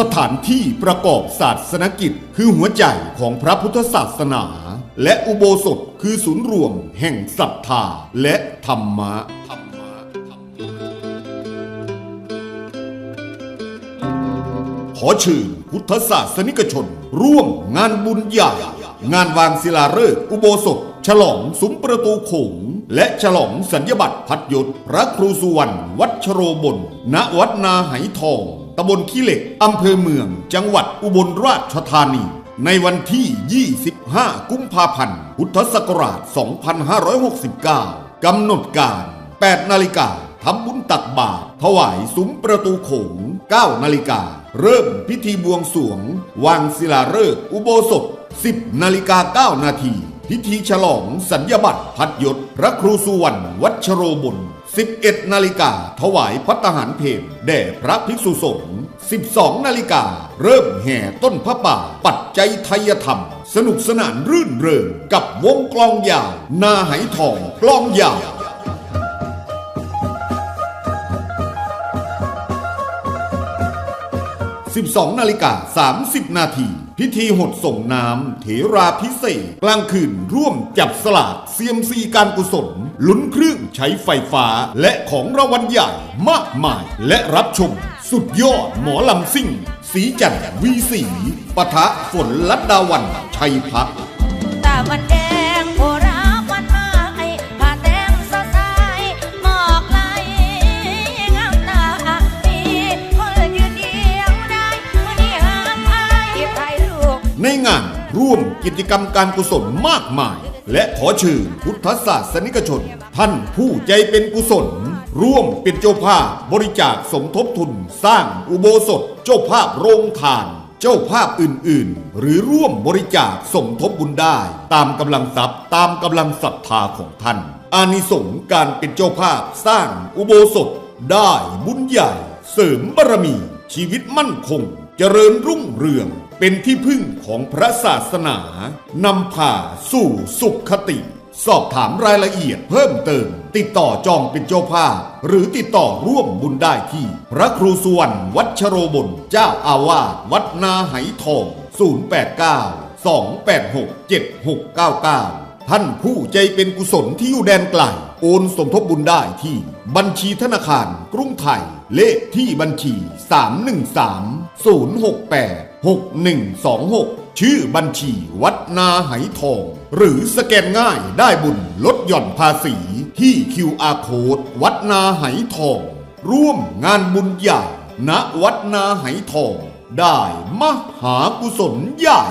สถานที่ประกอบศาสนกิจ คือหัวใจของพระพุทธศาสนา และอุโบสถคือศูนย์รวมแห่งศรัทธาและธรรมะขอเชิญพุทธศาสนิกชน ร่วมงานบุญใหญ่ งานวางศิลาฤกษ์อุโบสถ ฉลองสุมประตูโขง และฉลองสัญญบัตรพัดยศพระครูสุวรรณวัชโรบลณวัดนาไหทองตำบลขี้เหล็กอำเภอเมือง จังหวัดอุบลราชธานี ในวันที่ 25 กุมภาพันธ์ พุทธศักราช 2569 กำหนดการ 8 นาฬิกาทำบุญตักบาตรถวายซุ้มประตูโขง 9 นาฬิกา เริ่มพิธีบวงสรวง วางศิลาฤกษ์อุโบสถ 10 นาฬิกา 9 นาที พิธีฉลองสัญญบัตรพัดยศพระครูสุวรรณวัชโรบุล11 นาฬิกาถวายพัตหารเพลแด่พระภิกษุสงฆ์ 12 นาฬิกาเริ่มแห่ต้นพระป่า ปัจจัยไทยธรรม สนุกสนานรื่นเริงกับวงกลองยาว นาไหทองกลองยาว12 นาฬิกา 30 นาที พิธีหดส่งน้ำเถราพิเศษกลางคืนร่วมจับสลากเซียมซีการกุศลลุ้นเครื่องใช้ไฟฟ้าและของรางวัลใหญ่มากมาย และรับชม สุดยอดหมอลำซิ่ง สีจันทร์วีสีปะทะฝนลัดดาวันชัยพักตาวันเอ ในงานร่วมกิจกรรมการกุศลมากมาย และขอเชิญพุทธศาสนิกชน ท่านผู้ใจเป็นกุศล ร่วมเป็นเจ้าภาพบริจาคสมทบทุน สร้างอุโบสถเจ้าภาพโรงทาน เจ้าภาพอื่นๆ หรือร่วมบริจาคสมทบบุญได้ ตามกำลังทรัพย์ตามกำลังศรัทธาของท่าน อานิสงส์การเป็นเจ้าภาพสร้างอุโบสถได้บุญใหญ่ เสริมบารมี ชีวิตมั่นคง เจริญรุ่งเรือง เป็นที่พึ่งของพระศาสนานำพาสู่สุขคติ สอบถามรายละเอียดเพิ่มเติม ติดต่อจองเป็นเจ้าภาพ หรือติดต่อร่วมบุญได้ที่ พระครูสุวรรณวัชโรบลเจ้าอาวาสวัดนาไหทอง 089 286 7699ท่านผู้ใจเป็นกุศลที่อยู่แดนไกลโอนสมทบบุญได้ที่ บัญชีธนาคารกรุงไทย เลขที่บัญชี 313 068 6126 ชื่อบัญชีวัดนาไหทอง หรือสแกนง่ายได้บุญลดหย่อนภาษีที่ QR Code วัดนาไหทอง ร่วมงานบุญใหญ่ณวัดนาไหทอง ได้มหากุศลใหญ่